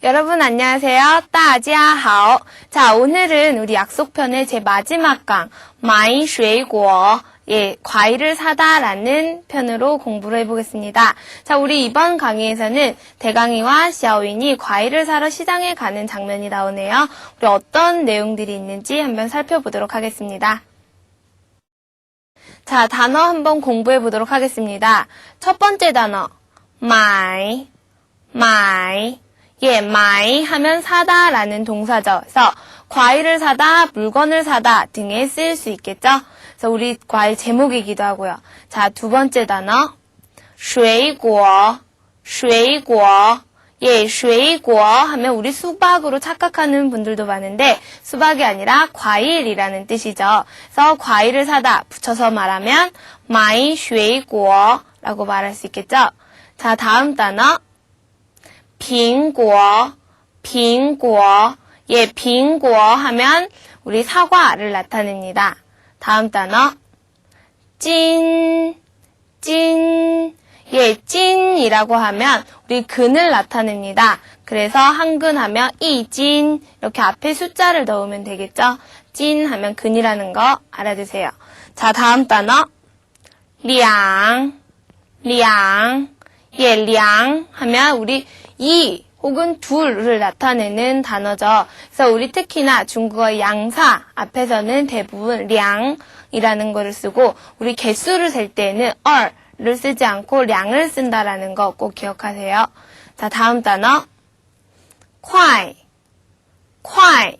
여러분 안녕하세요. 따지하오. 자, 오늘은 우리 약속편의 제 마지막 강 마이 쉐이고 예, 과일을 사다라는 편으로 공부를 해보겠습니다. 자, 우리 이번 강의에서는 대강이와 샤오인이 과일을 사러 시장에 가는 장면이 나오네요. 우리 어떤 내용들이 있는지 한번 살펴보도록 하겠습니다. 자, 단어 한번 공부해 보도록 하겠습니다. 첫 번째 단어, 마이, 마이. 예, 마이 하면 사다라는 동사죠. 그래서 과일을 사다, 물건을 사다 등에 쓰일 수 있겠죠. 그래서 우리 과일 제목이기도 하고요. 자, 두 번째 단어, 水果,水果. 예, 水果 하면 우리 수박으로 착각하는 분들도 많은데 수박이 아니라 과일이라는 뜻이죠. 그래서 과일을 사다 붙여서 말하면 买水果 라고 말할 수 있겠죠. 자, 다음 단어 빙고, 빙고. 예, 빙고 하면 우리 사과를 나타냅니다. 다음 단어. 찐, 찐. 예, 찐이라고 하면 우리 근을 나타냅니다. 그래서 한근 하면 이진 이렇게 앞에 숫자를 넣으면 되겠죠? 찐 하면 근이라는 거 알아두세요. 자, 다음 단어. 량, 량. 예, 량 하면 우리 이 혹은 둘을 나타내는 단어죠. 그래서 우리 특히나 중국어 양사 앞에서는 대부분 량이라는 것을 쓰고 우리 개수를 셀 때는 얼를 쓰지 않고 량을 쓴다라는 거 꼭 기억하세요. 자, 다음 단어. 콰이. 콰이.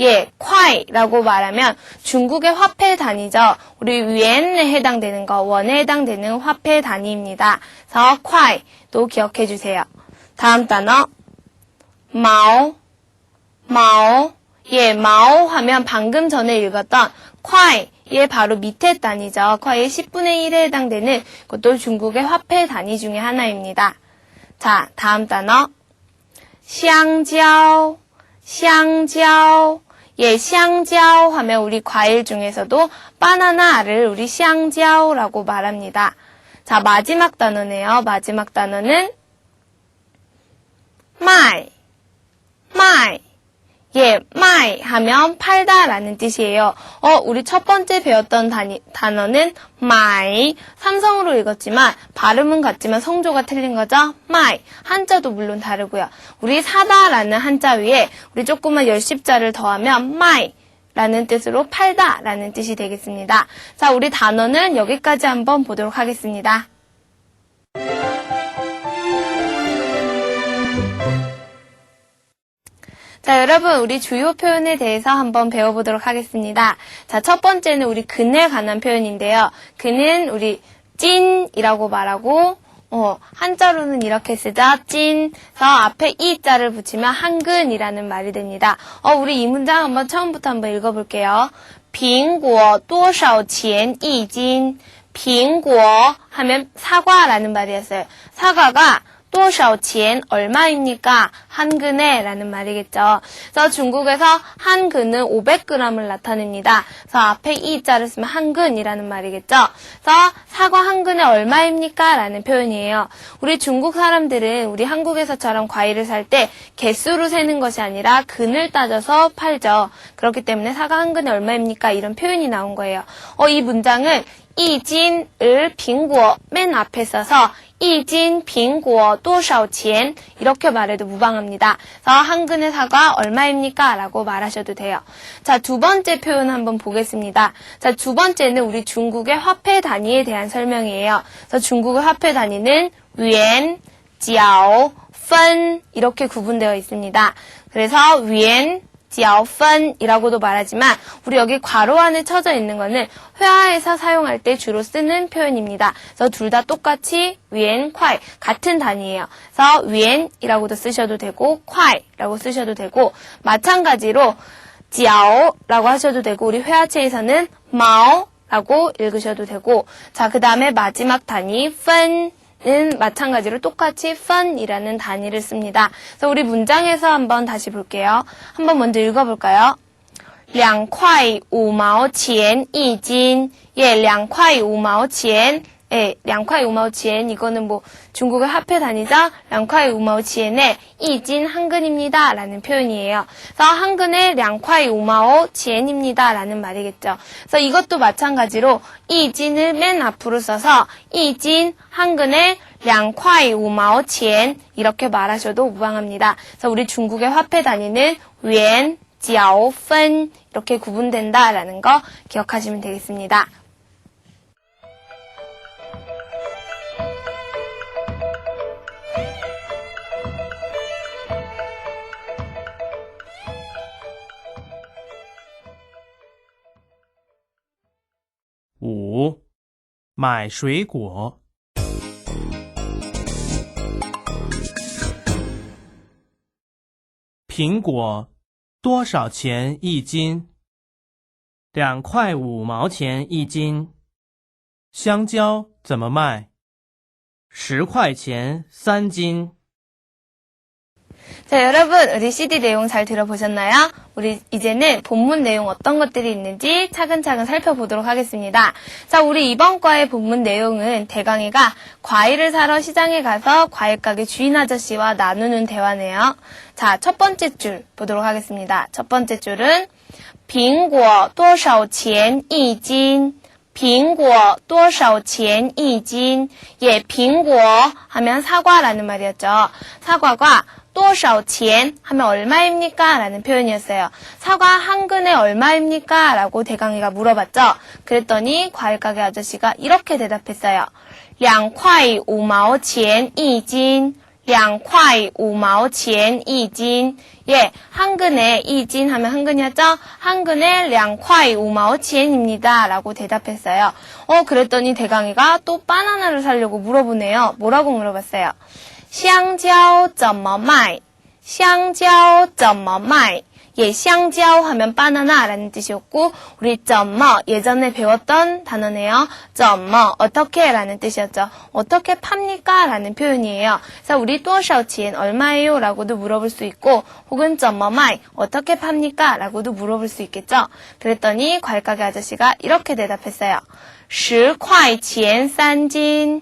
예, 콰이라고 말하면 중국의 화폐 단위죠. 우리 위엔에 해당되는 거, 원에 해당되는 화폐 단위입니다. 그래서 콰이도 기억해 주세요. 다음 단어 마오 마오 예 마오 하면 방금 전에 읽었던 콰이 예 바로 밑에 단위죠. 콰이의 10분의 1에 해당되는 그것도 중국의 화폐 단위 중에 하나입니다. 자 다음 단어 샹지오 샹지오 예, 샹지오 하면 우리 과일 중에서도 바나나를 우리 샹지오라고 말합니다. 자, 마지막 단어네요. 마지막 단어는 마이, 마이. 예, 마이 하면 팔다라는 뜻이에요. 어, 우리 첫 번째 배웠던 단이, 단어는 마이. 삼성으로 읽었지만 발음은 같지만 성조가 틀린 거죠. 마이. 한자도 물론 다르고요. 우리 사다라는 한자 위에 우리 조그만 열십자를 더하면 마이. 라는 뜻으로 팔다 라는 뜻이 되겠습니다. 자, 우리 단어는 여기까지 한번 보도록 하겠습니다. 자, 여러분, 우리 주요 표현에 대해서 한번 배워보도록 하겠습니다. 자, 첫 번째는 우리 근에 관한 표현인데요. 근은 우리 찐이라고 말하고, 어, 한자로는 이렇게 쓰죠. 찐. 그래서 앞에 이자를 붙이면 한근이라는 말이 됩니다. 어, 우리 이 문장 한번 처음부터 한번 읽어볼게요. 苹果多少钱一斤? 苹果 하면 사과라는 말이었어요. 사과가 多少钱 얼마입니까? 한근에 라는 말이겠죠. 그래서 중국에서 한근은 500g을 나타냅니다. 그래서 앞에 이자를 쓰면 한근이라는 말이겠죠. 그래서 사과 한근에 얼마입니까? 라는 표현이에요. 우리 중국 사람들은 우리 한국에서처럼 과일을 살 때 개수로 세는 것이 아니라 근을 따져서 팔죠. 그렇기 때문에 사과 한근에 얼마입니까? 이런 표현이 나온 거예요. 어, 이 문장은 이진을 빙고 맨 앞에 써서 이진 빙고 多少钱 이렇게 말해도 무방합니다. 그래서 한근의 사과 얼마입니까? 라고 말하셔도 돼요. 자, 두 번째 표현 한번 보겠습니다. 자, 두 번째는 우리 중국의 화폐 단위에 대한 설명이에요. 그래서 중국의 화폐 단위는 위엔, 지아오, 펀 이렇게 구분되어 있습니다. 그래서 위엔, 지아오펀이라고도 말하지만 우리 여기 괄호 안에 쳐져 있는 거는 회화에서 사용할 때 주로 쓰는 표현입니다. 그래서 둘 다 똑같이 위엔, 콰이 같은 단위예요. 그래서 위엔이라고도 쓰셔도 되고 콰이라고 쓰셔도 되고 마찬가지로 지아오라고 하셔도 되고 우리 회화체에서는 마오라고 읽으셔도 되고 자 그 다음에 마지막 단위 펀 는 마찬가지로 똑같이 fun이라는 단위를 씁니다. 그래서 우리 문장에서 한번 다시 볼게요. 한번 먼저 읽어볼까요? 2块5毛钱一斤. 예, 2块5毛钱. 예, 량콰이 우마오치엔 이거는 뭐 중국의 화폐 단위죠. 량콰이 우마오치엔의 이진 한근입니다. 라는 표현이에요. 그래서 한근의 량콰이 우마오치엔입니다. 라는 말이겠죠. 그래서 이것도 마찬가지로 이진을 맨 앞으로 써서 이진 한근의 량콰이 우마오치엔 이렇게 말하셔도 무방합니다. 그래서 우리 중국의 화폐 단위는 웬, 지아오, 펀 이렇게 구분된다라는 거 기억하시면 되겠습니다. 买水果。苹果多少钱一斤？两块五毛钱一斤。香蕉怎么卖？十块钱三斤。 자, 여러분, 우리 CD 내용 잘 들어보셨나요? 우리 이제는 본문 내용 어떤 것들이 있는지 차근차근 살펴보도록 하겠습니다. 자, 우리 이번 과의 본문 내용은 대강이가 과일을 사러 시장에 가서 과일 가게 주인 아저씨와 나누는 대화네요. 자, 첫 번째 줄 보도록 하겠습니다. 첫 번째 줄은 苹果多少钱一斤?苹果多少钱一斤? 예, 苹果 하면 사과라는 말이었죠. 사과가 多少钱 하면 얼마입니까? 라는 표현이었어요. 사과 한 근에 얼마입니까? 라고 대강이가 물어봤죠. 그랬더니 과일 가게 아저씨가 이렇게 대답했어요. 两块五毛钱一斤.两块五毛钱一斤. 예, 한 근에 이진 하면 한 근이었죠? 한 근에 两块五毛钱입니다. 라고 대답했어요. 어, 그랬더니 대강이가 또 바나나를 사려고 물어보네요. 뭐라고 물어봤어요? 香蕉怎么卖?香蕉怎么卖? 예, 香蕉 하면 바나나라는 뜻이었고 우리 怎么 예전에 배웠던 단어네요. 怎么 어떻게라는 뜻이었죠. 어떻게 팝니까? 라는 표현이에요. 그래서 우리 多少钱 얼마예요? 라고도 물어볼 수 있고 혹은 怎么卖 어떻게 팝니까? 라고도 물어볼 수 있겠죠. 그랬더니 과일가게 아저씨가 이렇게 대답했어요. 10块钱三斤.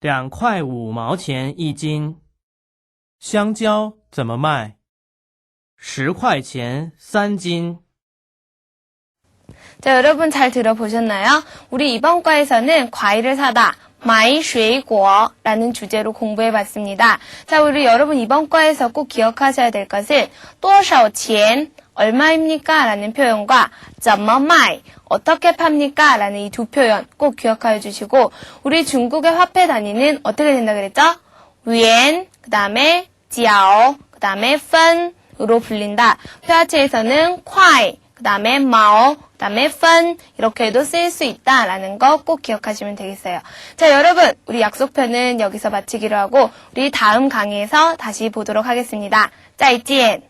两块五毛钱一斤。香蕉怎么卖？十块钱三斤。 자, 여러분 잘 들어보셨나요? 우리 이번 과에서는 과일을 사다, 마이 쉐이고라는 주제로 공부해봤습니다. 자, 우리 여러분 이번 과에서 꼭 기억하셔야 될 것은 多少钱 얼마입니까? 라는 표현과 怎么卖 어떻게 팝니까? 라는 이 두 표현 꼭 기억하여 주시고 우리 중국의 화폐 단위는 어떻게 된다 그랬죠? 위엔, 그 다음에 지아오, 그 다음에 펀으로 불린다. 회화체에서는 콰이, 그 다음에 마오, 그 다음에 펀 이렇게도 쓰일 수 있다라는 거 꼭 기억하시면 되겠어요. 자 여러분 우리 약속편은 여기서 마치기로 하고 우리 다음 강의에서 다시 보도록 하겠습니다. 再见.